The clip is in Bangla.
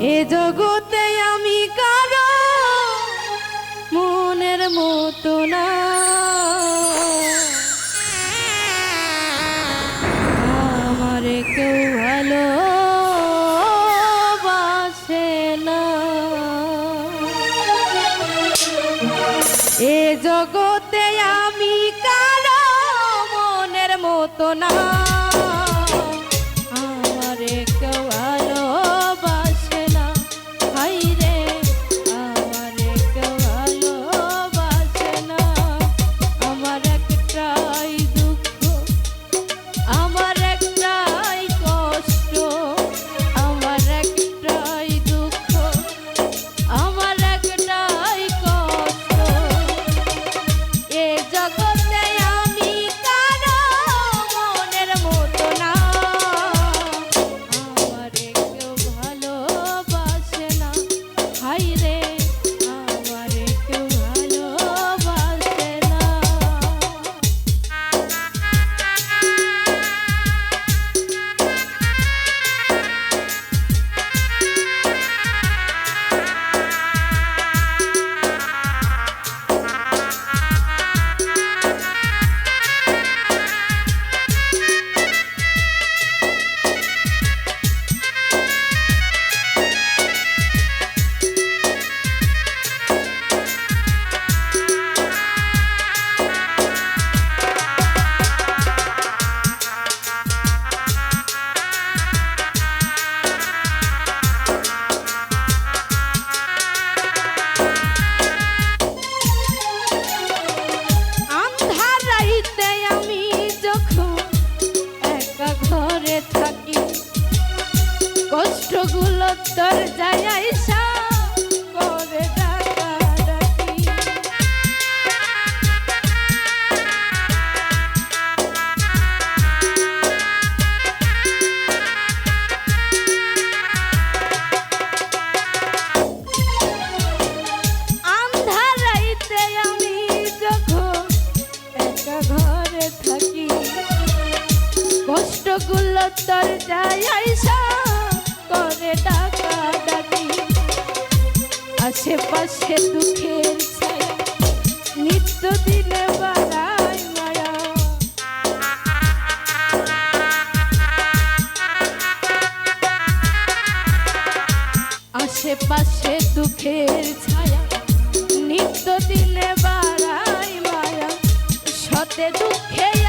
এ জগতে আমি কারও মনের মতো না। আমার কেউ ভালো বাসে না। এ জগতে আমি কারও মনের মতো না। ভাসে দুঃখের ছায়া। নিত্য দিনে বাড়ায় মায়া। আশেপাশে দুঃখের ছায়া। নিত্য দিনে বাড়াই মায়া। সতে দুঃখের